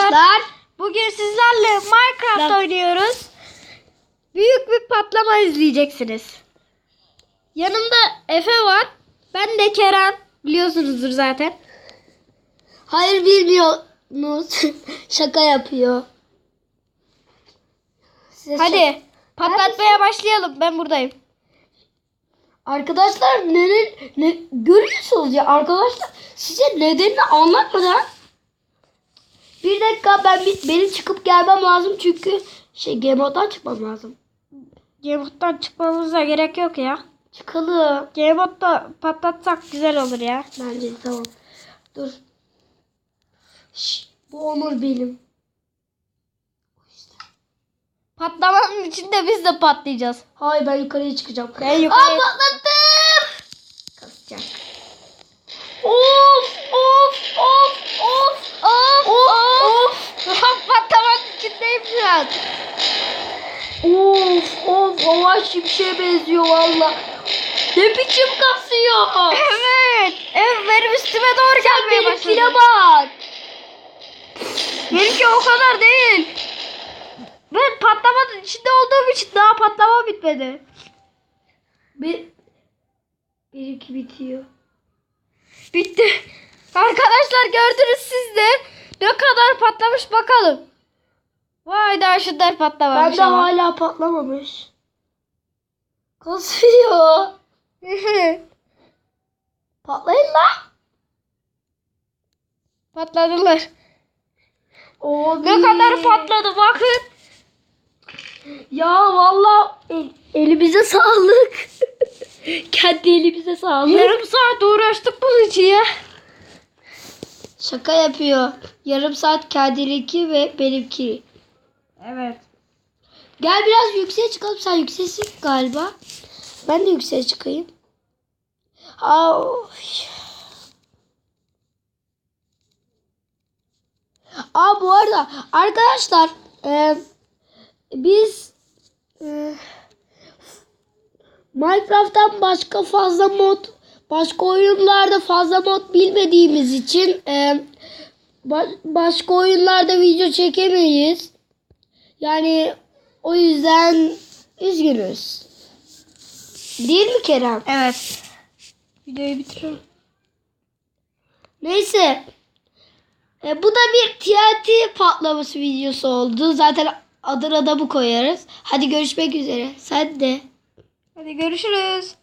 arkadaşlar. Bugün sizlerle Minecraft Lan- oynuyoruz. Büyük bir patlama izleyeceksiniz. Yanımda Efe var. Ben de Kerem. Biliyorsunuzdur zaten. Hayır bilmiyorsunuz. Şaka yapıyor. Size şaka- Hadi patlatmaya başlayalım. Ben buradayım. Arkadaşlar neden ne görüyorsunuz ya arkadaşlar size nedenini anlatmadan bir dakika ben bir, benim çıkıp gelmem lazım çünkü şey game mode'dan çıkmam lazım. Gamebot'tan çıkmamıza gerek yok ya. Çıkalım. Gamebot'ta patlatsak güzel olur ya. Bence tamam. Dur. Şş, bu Onur benim. Patlamanın içinde biz de patlayacağız. Hayır ben yukarıya çıkacağım. Ben yukarıya- Aa patlattım. Kasacak. Of of of of of of. Patlamanın an. Of of hava şimşeğe benziyor valla. Ne biçim kasıyor. Evet. Evet benim üstüme doğru gelmeye Benimkine başladı. bak. Benimki o kadar değil. Ben patlamanın içinde olduğum için daha patlama bitmedi. Bir, benimki bitiyor. Bitti. Arkadaşlar gördünüz siz de. Ne kadar patlamış bakalım. Daha şunlar patlamamış Bende ama. hala patlamamış. Kasıyor. Patlayın lan. Patladılar. O Ne kadar patladı bakın. Ya valla el- elimize sağlık. Kendi elimize sağlık. Yarım saat uğraştık bunun için ya. Şaka yapıyor. Yarım saat kendininki ve benimki. Evet. Gel biraz yükseğe çıkalım. Sen yükseksin galiba. Ben de yükseğe çıkayım. Of. Aa bu arada arkadaşlar e, biz e, Minecraft'tan başka fazla mod başka oyunlarda fazla mod bilmediğimiz için e, ba- başka oyunlarda video çekemeyiz. Yani o yüzden üzgünüz. Değil mi Kerem? Evet. Videoyu bitiriyorum. Neyse. E, bu da bir TNT patlaması videosu oldu. Zaten adına da bu koyarız. Hadi görüşmek üzere. Sen de. Hadi görüşürüz.